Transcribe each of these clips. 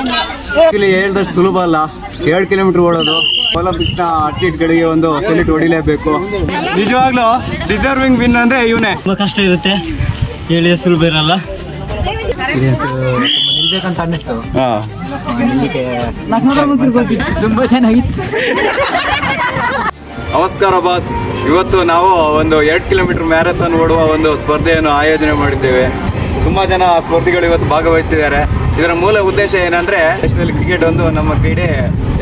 Actually ಹೇಳ್ದಷ್ಟು ಸುಲಭ ಅಲ್ಲ. ಎರಡು ಕಿಲೋಮೀಟರ್ ಓಡೋದು. ಒಲಿಂಪಿಕ್ಸ್ನ ಅಟ್ಲೀಟ್ಗಳಿಗೆ ಒಂದು ಸೆಲೆಕ್ಟ್ ಹೊಡಿಲೇಬೇಕು. ನಿಜವಾಗ್ಲೂ ಡಿಸರ್ವಿಂಗ್ ವಿನ್ ಅಂದ್ರೆ ಇವನೇ. ತುಂಬಾ ಕಷ್ಟ ಇರುತ್ತೆ. ಹೇಳಿ ಸುಲಭ ಇರಲ್ಲ. ನಿಲ್ಬೇಕಂತ ಅನ್ನಿಸ್ತು ನಿಲ್ಲಿಕ್ಕೆ ತುಂಬ ಚೆನ್ನಾಗಿತ್ತು. ನಮಸ್ಕಾರ ಬಾಸ್. ಇವತ್ತು ನಾವು ಒಂದು ಎರಡು ಕಿಲೋಮೀಟರ್ ಮ್ಯಾರಥಾನ್ ಓಡುವ ಒಂದು ಸ್ಪರ್ಧೆಯನ್ನು ಆಯೋಜನೆ ಮಾಡಿದ್ದೇವೆ. ತುಂಬಾ ಜನ ಸ್ಪರ್ಧಿಗಳು ಇವತ್ತು ಭಾಗವಹಿಸಿದ್ದಾರೆ ಇದರ ಮೂಲ ಉದ್ದೇಶ ಏನಂದ್ರೆ, ದೇಶದಲ್ಲಿ ಕ್ರಿಕೆಟ್ ಒಂದು ನಮ್ಮ ಕ್ರೀಡೆ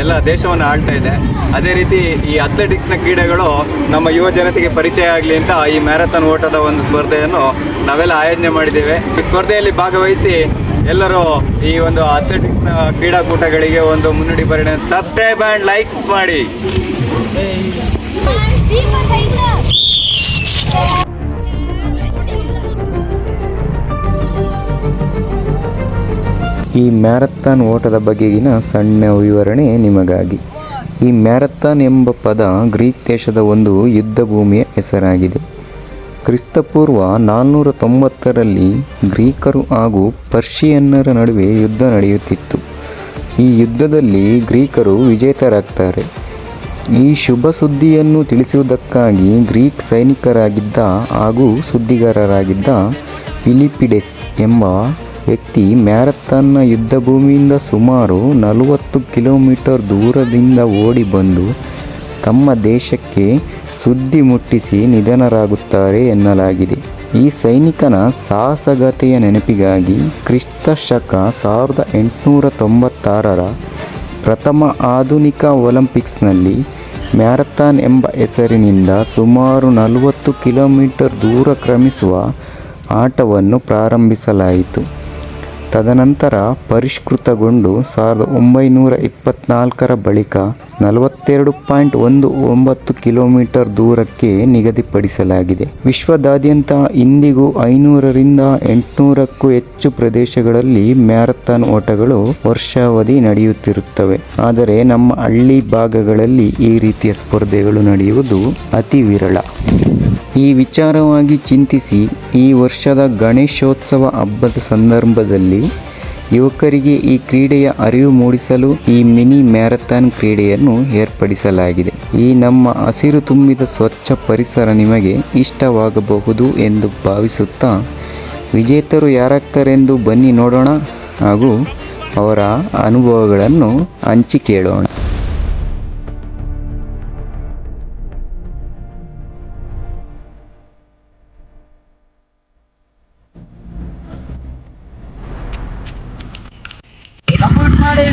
ಎಲ್ಲ ದೇಶವನ್ನು ಆಳ್ತಾ ಇದೆ. ಅದೇ ರೀತಿ ಈ ಅಥ್ಲೆಟಿಕ್ಸ್ನ ಕ್ರೀಡೆಗಳು ನಮ್ಮ ಯುವ ಜನತೆಗೆ ಪರಿಚಯ ಆಗಲಿ ಅಂತ ಈ ಮ್ಯಾರಥಾನ್ ಓಟದ ಒಂದು ಸ್ಪರ್ಧೆಯನ್ನು ನಾವೆಲ್ಲ ಆಯೋಜನೆ ಮಾಡಿದ್ದೇವೆ. ಈ ಸ್ಪರ್ಧೆಯಲ್ಲಿ ಭಾಗವಹಿಸಿ ಎಲ್ಲರೂ ಈ ಒಂದು ಅಥ್ಲೆಟಿಕ್ಸ್ನ ಕ್ರೀಡಾಕೂಟಗಳಿಗೆ ಒಂದು ಮುನ್ನುಡಿ ಪರಿಣಾಮ ಸಬ್ಸ್ಕ್ರೈಬ್ ಆ್ಯಂಡ್ ಲೈಕ್ಸ್ ಮಾಡಿ. ಈ ಮ್ಯಾರಥಾನ್ ಓಟದ ಬಗೆಗಿನ ಸಣ್ಣ ವಿವರಣೆ ನಿಮಗಾಗಿ. ಈ ಮ್ಯಾರಥಾನ್ ಎಂಬ ಪದ ಗ್ರೀಕ್ ದೇಶದ ಒಂದು ಯುದ್ಧ ಭೂಮಿಯ ಹೆಸರಾಗಿದೆ. ಕ್ರಿಸ್ತಪೂರ್ವ ನಾನ್ನೂರ ತೊಂಬತ್ತರಲ್ಲಿ ಗ್ರೀಕರು ಹಾಗೂ ಪರ್ಷಿಯನ್ನರ ನಡುವೆ ಯುದ್ಧ ನಡೆಯುತ್ತಿತ್ತು. ಈ ಯುದ್ಧದಲ್ಲಿ ಗ್ರೀಕರು ವಿಜೇತರಾಗ್ತಾರೆ. ಈ ಶುಭ ಸುದ್ದಿಯನ್ನು ತಿಳಿಸುವುದಕ್ಕಾಗಿ ಗ್ರೀಕ್ ಸೈನಿಕರಾಗಿದ್ದ ಹಾಗೂ ಸುದ್ದಿಗಾರರಾಗಿದ್ದ ಫಿಲಿಪಿಡೆಸ್ ಎಂಬ ವ್ಯಕ್ತಿ ಮ್ಯಾರಥಾನ್ನ ಯುದ್ಧಭೂಮಿಯಿಂದ ಸುಮಾರು ನಲವತ್ತು ಕಿಲೋಮೀಟರ್ ದೂರದಿಂದ ಓಡಿ ಬಂದು ತಮ್ಮ ದೇಶಕ್ಕೆ ಸುದ್ದಿ ಮುಟ್ಟಿಸಿ ನಿಧನರಾಗುತ್ತಾರೆ ಎನ್ನಲಾಗಿದೆ. ಈ ಸೈನಿಕನ ಸಾಹಸಗತೆಯ ನೆನಪಿಗಾಗಿ ಕ್ರಿಸ್ತ ಶಕ ಸಾವಿರದ ಎಂಟುನೂರ ತೊಂಬತ್ತಾರರ ಪ್ರಥಮ ಆಧುನಿಕ ಒಲಿಂಪಿಕ್ಸ್ನಲ್ಲಿ ಮ್ಯಾರಥಾನ್ ಎಂಬ ಹೆಸರಿನಿಂದ ಸುಮಾರು ನಲವತ್ತು ಕಿಲೋಮೀಟರ್ ದೂರ ಕ್ರಮಿಸುವ ಆಟವನ್ನು ಪ್ರಾರಂಭಿಸಲಾಯಿತು. ತದನಂತರ ಪರಿಷ್ಕೃತಗೊಂಡು ಸಾವಿರದ ಒಂಬೈನೂರ ಇಪ್ಪತ್ತ್ನಾಲ್ಕರ ಬಳಿಕ ನಲವತ್ತೆರಡು ಪಾಯಿಂಟ್ ಒಂದು ಒಂಬತ್ತು ಕಿಲೋಮೀಟರ್ ದೂರಕ್ಕೆ ನಿಗದಿಪಡಿಸಲಾಗಿದೆ. ವಿಶ್ವದಾದ್ಯಂತ ಇಂದಿಗೂ ಐನೂರರಿಂದ ಎಂಟುನೂರಕ್ಕೂ ಹೆಚ್ಚು ಪ್ರದೇಶಗಳಲ್ಲಿ ಮ್ಯಾರಥಾನ್ ಓಟಗಳು ವರ್ಷಾವಧಿ ನಡೆಯುತ್ತಿರುತ್ತವೆ. ಆದರೆ ನಮ್ಮ ಹಳ್ಳಿ ಭಾಗಗಳಲ್ಲಿ ಈ ರೀತಿಯ ಸ್ಪರ್ಧೆಗಳು ನಡೆಯುವುದು ಅತಿ ವಿರಳ ಈ ವಿಚಾರವಾಗಿ ಚಿಂತಿಸಿ ಈ ವರ್ಷದ ಗಣೇಶೋತ್ಸವ ಹಬ್ಬದ ಸಂದರ್ಭದಲ್ಲಿ ಯುವಕರಿಗೆ ಈ ಕ್ರೀಡೆಯ ಅರಿವು ಮೂಡಿಸಲು ಈ ಮಿನಿ ಮ್ಯಾರಥಾನ್ ಕ್ರೀಡೆಯನ್ನು ಏರ್ಪಡಿಸಲಾಗಿದೆ. ಈ ನಮ್ಮ ಹಸಿರು ತುಂಬಿದ ಸ್ವಚ್ಛ ಪರಿಸರ ನಿಮಗೆ ಇಷ್ಟವಾಗಬಹುದು ಎಂದು ಭಾವಿಸುತ್ತಾ ವಿಜೇತರು ಯಾರಾಗ್ತಾರೆಂದು ಬನ್ನಿ ನೋಡೋಣ ಹಾಗೂ ಅವರ ಅನುಭವಗಳನ್ನು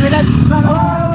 Bilad. Oh!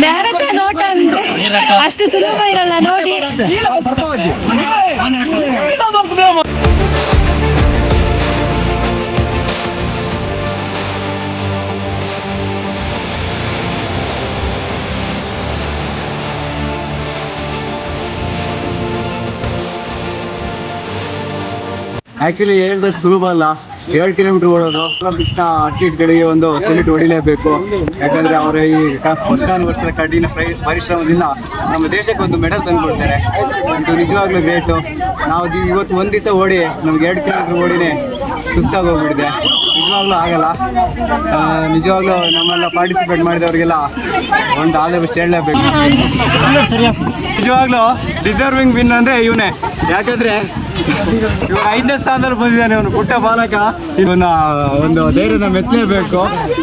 ಮ್ಯಾರಥಾನ್ ನೋಟ ಅಂದ್ರೆ ಅಷ್ಟು ಸುಲಭ ಇರಲ್ಲ ನೋಡಿ. ಆಕ್ಚುಲಿ ಹೇಳಿದ್ರೆ ಸುಲಭ ಅಲ್ಲ. ಎರಡು ಕಿಲೋಮೀಟರ್ ಓಡೋದು. ಒಲಿಂಪಿಕ್ಸ್ನ ಅಟ್ಲೀಟ್ಗಳಿಗೆ ಒಂದು ಸೆಲ್ಯೂಟ್ ಹೊಡಿಲೇಬೇಕು. ಯಾಕಂದ್ರೆ ಅವರ ಈ ವರ್ಷ ವರ್ಷಾನುವರ್ಷದ ಕಠಿಣ ಪರಿಶ್ರಮದಿಂದ ನಮ್ಮ ದೇಶಕ್ಕೆ ಒಂದು ಮೆಡಲ್ ತಂದುಕೊಡ್ತಾರೆ. ಇದು ನಿಜವಾಗ್ಲೂ ಗ್ರೇಟು ನಾವು ಇವತ್ತು ಒಂದು ದಿವಸ ಓಡಿ ನಮ್ಗೆ ಎರಡು ಕಿಲೋಮೀಟರ್ ಓಡಿನೇ ಸುಸ್ತಾಗಿ ಹೋಗ್ಬಿಟ್ಟಿದೆ ನಿಜವಾಗ್ಲೂ ಆಗಲ್ಲ. ನಿಜವಾಗ್ಲೂ ನಮ್ಮೆಲ್ಲ ಪಾರ್ಟಿಸಿಪೇಟ್ ಮಾಡಿದವರಿಗೆಲ್ಲ ಒಂದು ಆದಷ್ಟು ಹೇಳಲೇಬೇಕು. ನಿಜವಾಗ್ಲೂ ಡಿಸರ್ವಿಂಗ್ ವಿನ್ ಅಂದ್ರೆ ಇವನೇ. ಯಾಕಂದ್ರೆ ಇವ್ನು ಐದನೇ ಸ್ಥಾನದಲ್ಲಿ ಬಂದಿದ್ದಾನೆ ಇವನು ಪುಟ್ಟ ಬಾಲಕ. ಇವನ ಒಂದು ಧೈರ್ಯನ ಮೆಚ್ಚಲೇಬೇಕು.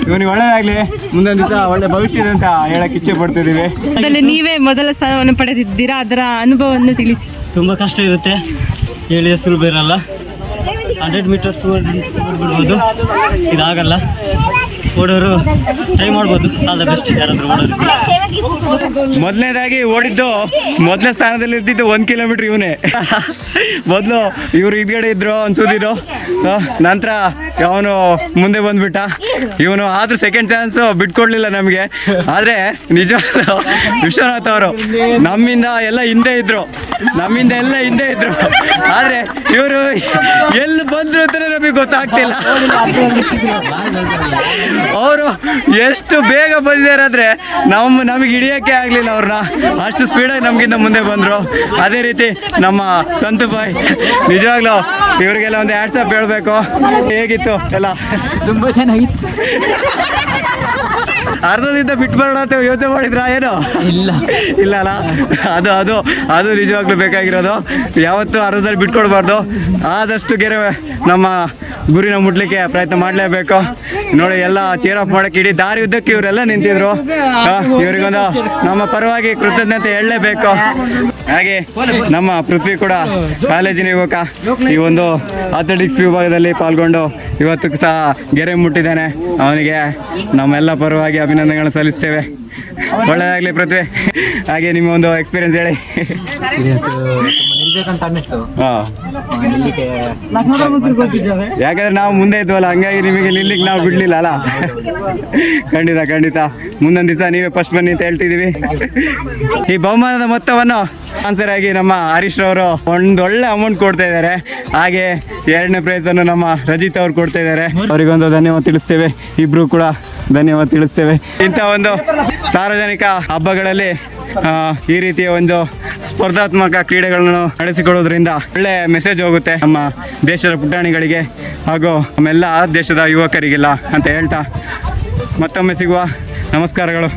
ಇವನಿಗೆ ಒಳ್ಳೇದಾಗ್ಲಿ. ಮುಂದೆ ದಿವಸ ಒಳ್ಳೆ ಭವಿಷ್ಯ ಇದೆ ಅಂತ ಹೇಳಕ್ ಇಚ್ಛೆ ಪಡ್ತಿದೀವಿ ಅದರಲ್ಲಿ ನೀವೇ ಮೊದಲ ಸ್ಥಾನವನ್ನು ಪಡೆದಿದ್ದೀರಾ? ಅದರ ಅನುಭವವನ್ನು ತಿಳಿಸಿ. ತುಂಬಾ ಕಷ್ಟ ಇರುತ್ತೆ. ಹೇಳಿ ಸುಲಭ ಇರಲ್ಲ. ಹಂಡ್ರೆಡ್ ಮೀಟರ್ ಟೂ ಹಂಡ್ರೆಡ್ ಬಿಡ್ಬೋದು ಇದಾಗಲ್ಲ. ಓಡೋರು ಟ್ರೈ ಮಾಡ್ಬೋದು. ಆಲ್ ದ ಬೆಸ್ಟ್ ಯಾರಾದರೂ ಓಡೋರು. ಮೊದಲನೇದಾಗಿ ಓಡಿದ್ದು ಮೊದಲನೇ ಸ್ಥಾನದಲ್ಲಿ ಇರ್ತಿದ್ದು ಒಂದು ಕಿಲೋಮೀಟ್ರ್ ಇವನೇ. ಮೊದಲು ಇವರು ಇದ್ಗಡೆ ಇದ್ರು ಅನ್ಸೋದಿರು ನಂತರ ಅವನು ಮುಂದೆ ಬಂದ್ಬಿಟ್ಟ. ಇವನು ಆದರೂ ಸೆಕೆಂಡ್ ಚಾನ್ಸು ಬಿಟ್ಕೊಡ್ಲಿಲ್ಲ ನಮಗೆ. ಆದರೆ ನಿಜ ವಿಶ್ವನಾಥ್ ಅವರು ನಮ್ಮಿಂದ ಎಲ್ಲ ಹಿಂದೆ ಇದ್ರು. ನಮ್ಮಿಂದ ಎಲ್ಲ ಹಿಂದೆ ಇದ್ರು. ಆದರೆ ಇವರು ಎಲ್ಲಿ ಬಂದ್ರು ಅಂತಲೇ ನಮಗೆ ಗೊತ್ತಾಗ್ತಿಲ್ಲ. ಅವರು ಎಷ್ಟು ಬೇಗ ಬಂದಿದ್ದಾರೆ ಅಂದರೆ ನಮ್ಮ ನಮಗೆ ಹಿಡಿಯೋಕ್ಕೆ ಆಗಲಿಲ್ಲ ಅವ್ರನ್ನ. ಅಷ್ಟು ಸ್ಪೀಡಾಗಿ ನಮಗಿಂತ ಮುಂದೆ ಬಂದರು. ಅದೇ ರೀತಿ ನಮ್ಮ ಸಂತು ಬಾಯ್. ನಿಜವಾಗ್ಲೂ ಇವರಿಗೆಲ್ಲ ಒಂದು ಆ್ಯಡ್ಸಪ್ ಹೇಳಬೇಕು. ಹೇಗಿತ್ತು ಎಲ್ಲ? ತುಂಬ ಚೆನ್ನಾಗಿತ್ತು. ಅರ್ಧದಿಂದ ಬಿಟ್ಟು ಬರೋಣ ಅಂತ ಯೋಚನೆ ಮಾಡಿದ್ರಾ ಏನು? ಇಲ್ಲ. ಇಲ್ಲ ಅಲ್ಲ? ಅದು ಅದು ಅದು ನಿಜವಾಗ್ಲೂ ಬೇಕಾಗಿರೋದು. ಯಾವತ್ತೂ ಅರ್ಧದಲ್ಲಿ ಬಿಟ್ಕೊಡ್ಬಾರ್ದು. ಆದಷ್ಟು ಗೆರೆ ನಮ್ಮ ಗುರಿನ ಮುಟ್ಲಿಕ್ಕೆ ಪ್ರಯತ್ನ ಮಾಡಲೇಬೇಕು. ನೋಡಿ ಎಲ್ಲ ಚೇರ್ ಆಫ್ ಮಾಡಕ್ಕೆ ಇಡೀ ದಾರಿ ಉದ್ದಕ್ಕೆ ಇವರೆಲ್ಲ ನಿಂತಿದ್ರು. ಇವರಿಗೊಂದು ನಮ್ಮ ಪರವಾಗಿ ಕೃತಜ್ಞತೆ ಹೇಳಲೇಬೇಕು. ಹಾಗೆ ನಮ್ಮ ಪೃಥ್ವಿ ಕೂಡ ಕಾಲೇಜಿನ ಯುವಕ. ಈ ಒಂದು ಅಥ್ಲೆಟಿಕ್ಸ್ ವಿಭಾಗದಲ್ಲಿ ಪಾಲ್ಗೊಂಡು ಇವತ್ತು ಸಹ ಗೆರೆ ಮುಟ್ಟಿದ್ದಾನೆ. ಅವನಿಗೆ ನಮ್ಮೆಲ್ಲ ಪರವಾಗಿ ಅಭಿನಂದನೆಗಳನ್ನು ಸಲ್ಲಿಸ್ತೇವೆ. ಒಳ್ಳೆಯದಾಗಲಿ ಪೃಥ್ವಿ. ಹಾಗೆ ನಿಮ್ಮ ಒಂದು ಎಕ್ಸ್ಪೀರಿಯನ್ಸ್ ಹೇಳಿ. ಯಾಕಂದ್ರೆ ನಾವು ಮುಂದೆ ಇದ್ವಲ್ಲ, ಹಂಗಾಗಿ ನಿಮಗೆ ನಿಲ್ಲಿಕ್ಕೆ ನಾವು ಬಿಡ್ಲಿಲ್ಲ ಅಲ್ಲ? ಖಂಡಿತ ಖಂಡಿತ. ಮುಂದೊಂದು ದಿವಸ ನೀವೇ ಫಸ್ಟ್ ಬನ್ನಿ ಅಂತ ಹೇಳ್ತಿದೀವಿ ಈ ಬಹುಮಾನದ ಮೊತ್ತವನ್ನು ಆನ್ಸರ್ ಆಗಿ ನಮ್ಮ ಹರೀಶ್ ರವರು ಒಂದೊಳ್ಳೆ ಅಮೌಂಟ್ ಕೊಡ್ತಾ ಇದ್ದಾರೆ. ಹಾಗೆ ಎರಡನೇ ಪ್ರೈಸ್ ಅನ್ನು ನಮ್ಮ ರಜಿತ್ ಅವ್ರು ಕೊಡ್ತಾ ಇದ್ದಾರೆ. ಅವರಿಗೊಂದು ಧನ್ಯವಾದ ತಿಳಿಸ್ತೇವೆ. ಇಬ್ರು ಕೂಡ ಧನ್ಯವಾದ ತಿಳಿಸ್ತೇವೆ. ಇಂಥ ಒಂದು ಸಾರ್ವಜನಿಕ ಹಬ್ಬಗಳಲ್ಲಿ ಈ ರೀತಿಯ ಒಂದು ಸ್ಪರ್ಧಾತ್ಮಕ ಕ್ರೀಡೆಗಳನ್ನು ನಡೆಸಿಕೊಡೋದ್ರಿಂದ ಒಳ್ಳೆ ಮೆಸೇಜ್ ಹೋಗುತ್ತೆ ನಮ್ಮ ದೇಶದ ಪುಟಾಣಿಗಳಿಗೆ ಹಾಗೂ ನಮ್ಮೆಲ್ಲ ದೇಶದ ಯುವಕರಿಗೆಲ್ಲ ಅಂತ ಹೇಳ್ತಾ ಮತ್ತೊಮ್ಮೆ ಸಿಗುವ ನಮಸ್ಕಾರಗಳು.